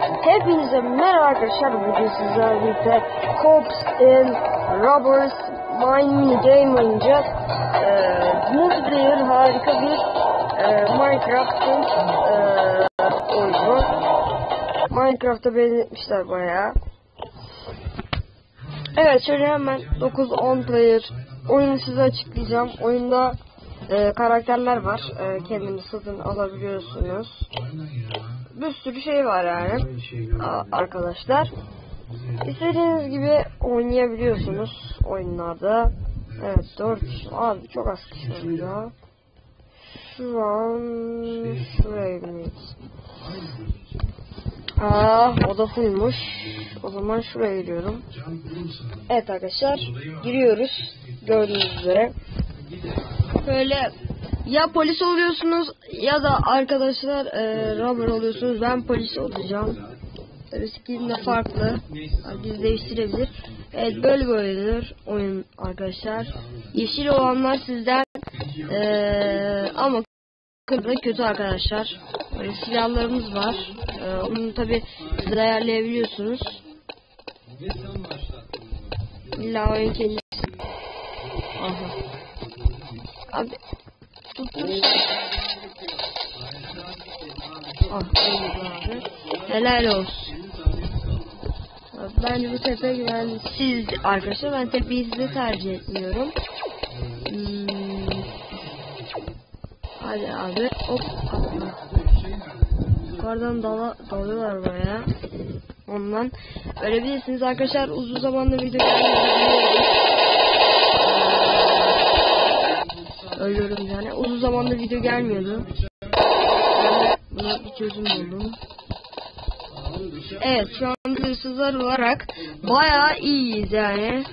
Hepinize merhaba arkadaşlar. Bugün sizlerle birlikte Cops and Robbers Mine Game oynayacağız. Ee, multiplayer harika bir e, Minecraft'ın e, oyunu. Minecraft'a benzetmişler bayağı. Evet şöyle hemen 9-10 player oyunu size açıklayacağım. Oyunda e, karakterler var. E, kendini satın alabiliyorsunuz. Bir sürü şey var yani a- arkadaşlar. İstediğiniz gibi oynayabiliyorsunuz oyunlarda. Evet 4 kişi. Abi çok az kişi ya. Şu an şuraya gidiyoruz. Aa o da fullmuş. O zaman şuraya giriyorum. Evet arkadaşlar giriyoruz. Gördüğünüz üzere. Böyle ya polis oluyorsunuz ya da arkadaşlar e, robber oluyorsunuz. Ben polis olacağım. Skin de farklı. Herkes değiştirebilir. Evet böyle böyledir oyun arkadaşlar. Yeşil olanlar sizden e, ama kırmızı kötü arkadaşlar. Böyle silahlarımız var. E, onu tabi siz ayarlayabiliyorsunuz. İlla oyun kendisi. Aha. Abi. Ah abi. Helal olsun. Bence bu tepe güvensiz arkadaşlar. Ben tepeyi size tercih etmiyorum. Hmm. Hadi abi. Hop atla. Yukarıdan dala, dalıyorlar baya. Ondan. Ölebilirsiniz arkadaşlar. Uzun zamandır video Ölüyorum yani. Uzun zamandır video gelmiyordu. Buna bir çözüm buldum. Evet şu an hırsızlar olarak bayağı iyiyiz yani.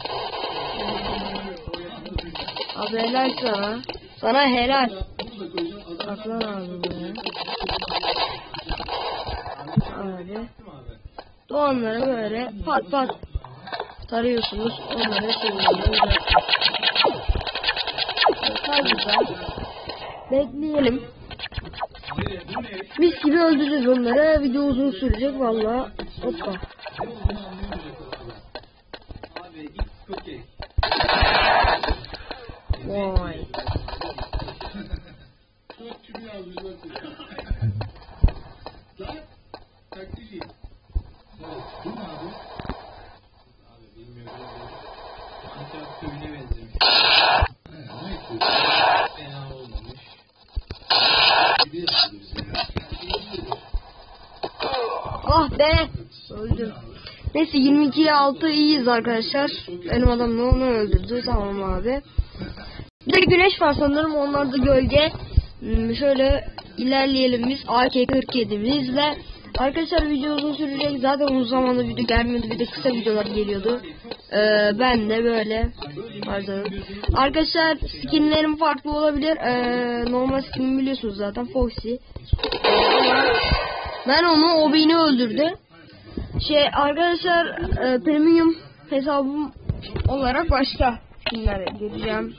Abi helal sana. Sana helal. Aslan be. Abi. Doğanları böyle pat pat tarıyorsunuz. Onları seviyorsunuz. Güzel. Bekleyelim. Mis gibi öldüreceğiz onları. Video uzun sürecek valla. Hoppa. Vay. Be. Öldüm. Neyse 22'ye 6 iyiyiz arkadaşlar. Benim adam ne onu öldürdü. Tamam abi. Bir de güneş var sanırım. Onlar da gölge. Hmm, şöyle ilerleyelim biz. AK-47'mizle. Arkadaşlar video uzun sürecek. Zaten uzun zamanda video gelmiyordu. Bir de kısa videolar geliyordu. Ee, ben de böyle. Pardon. Arkadaşlar skinlerim farklı olabilir. Ee, normal skinimi biliyorsunuz zaten. Foxy. Ben onu o beni öldürdü. Şey arkadaşlar e, premium hesabım olarak başka skinlere gireceğim.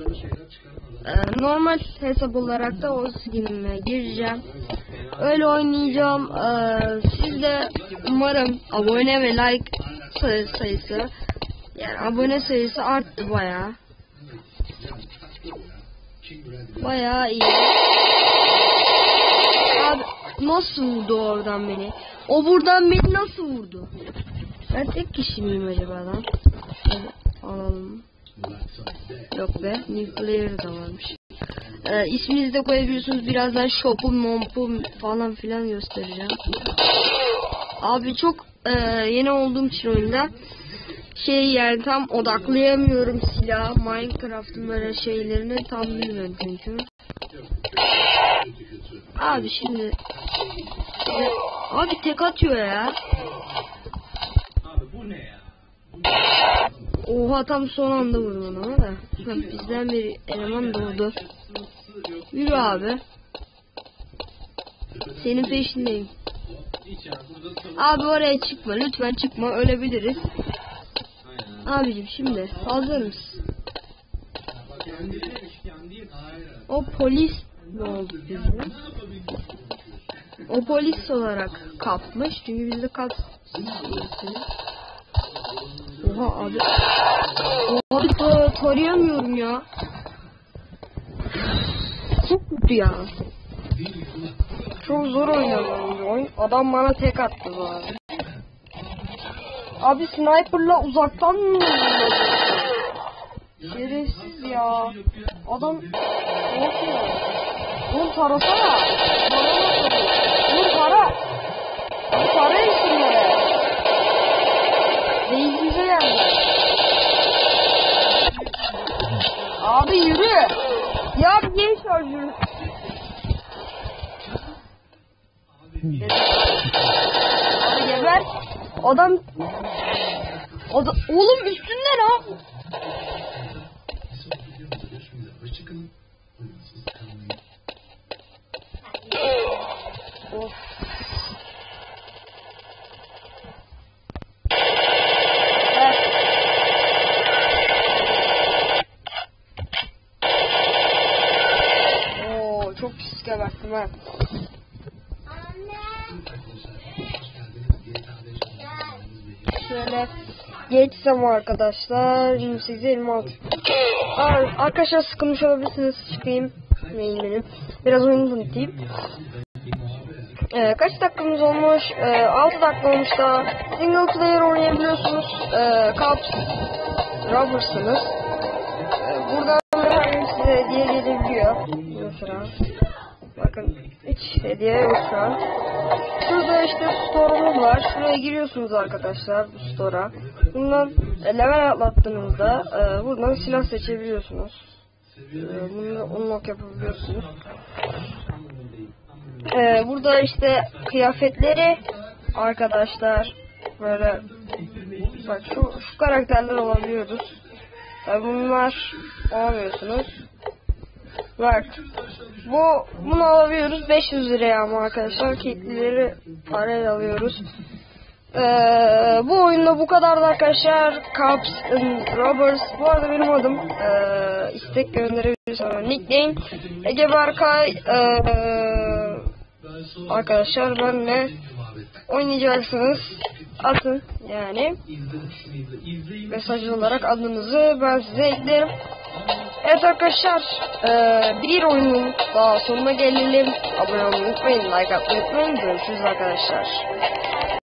E, normal hesap olarak da o skinime gireceğim. Öyle oynayacağım. E, siz de umarım abone ve like sayı, sayısı yani abone sayısı arttı bayağı. Bayağı iyi. Nasıl vurdu oradan beni? O buradan beni nasıl vurdu? Ben tek kişi miyim acaba lan? Şöyle alalım. Yok be. Player da varmış. Ee, isminizi de koyabiliyorsunuz. Birazdan shop'um, mompum falan filan göstereceğim. Abi çok e, yeni olduğum için oyunda şey yani tam odaklayamıyorum silah. Minecraft'ın böyle şeylerini tam bilmiyorum çünkü. Abi şimdi Abi tek atıyor ya. Abi bu ne ya? Oha tam son anda vurdum ona da. Bizden bir eleman doğdu. Yürü abi. Senin peşindeyim. Abi oraya çıkma lütfen çıkma ölebiliriz. Abicim şimdi hazır mısın? O polis ne oldu bize? O polis olarak kapmış. Çünkü bizde kap. Oha abi. Abi ta tarayamıyorum ya. Çok kötü ya. Çok zor oynuyorum oyun. Adam bana tek attı bu abi. Abi sniperla uzaktan mı? Şerefsiz ya. Adam ne yapıyor? Oğlum tarasana. Para. Vur para şunlara. Değilimize geldi. Abi yürü. Ya bir genç var yürü. Abi geber. Adam Adam, oğlum üstünde lan. Ha. Şöyle geçsem arkadaşlar. 28 26 Ar Arkadaşlar sıkılmış olabilirsiniz. Çıkayım. Mail benim. Biraz oyunu tanıtayım ee, kaç dakikamız olmuş? Ee, 6 dakika olmuş da single player oynayabiliyorsunuz? Ee, Cups Robbers'ınız ee, buradan herhangi size hediye gelebiliyor. Mesela bakın hiç hediye yok şu an Şurada işte store'umuz var. Şuraya giriyorsunuz arkadaşlar bu store'a. Bundan e, level atlattığınızda e, buradan silah seçebiliyorsunuz. E, bunu unlock yapabiliyorsunuz. E, burada işte kıyafetleri arkadaşlar böyle bak şu, şu karakterler alabiliyoruz. Tabi bunlar alamıyorsunuz. Bak bu bunu alabiliyoruz 500 liraya ama arkadaşlar kitleri parayla alıyoruz. Ee, bu oyunda bu kadardı arkadaşlar. Cops and Robbers. Bu arada benim adım ee, istek gönderebilirsiniz. Nickname Ege Berkay ee, arkadaşlar benle oynayacaksınız. Atın yani mesaj olarak adınızı ben size eklerim. Evet arkadaşlar eee, bir oyunun daha sonuna gelelim. Abone olmayı unutmayın, like atmayı unutmayın. Görüşürüz arkadaşlar.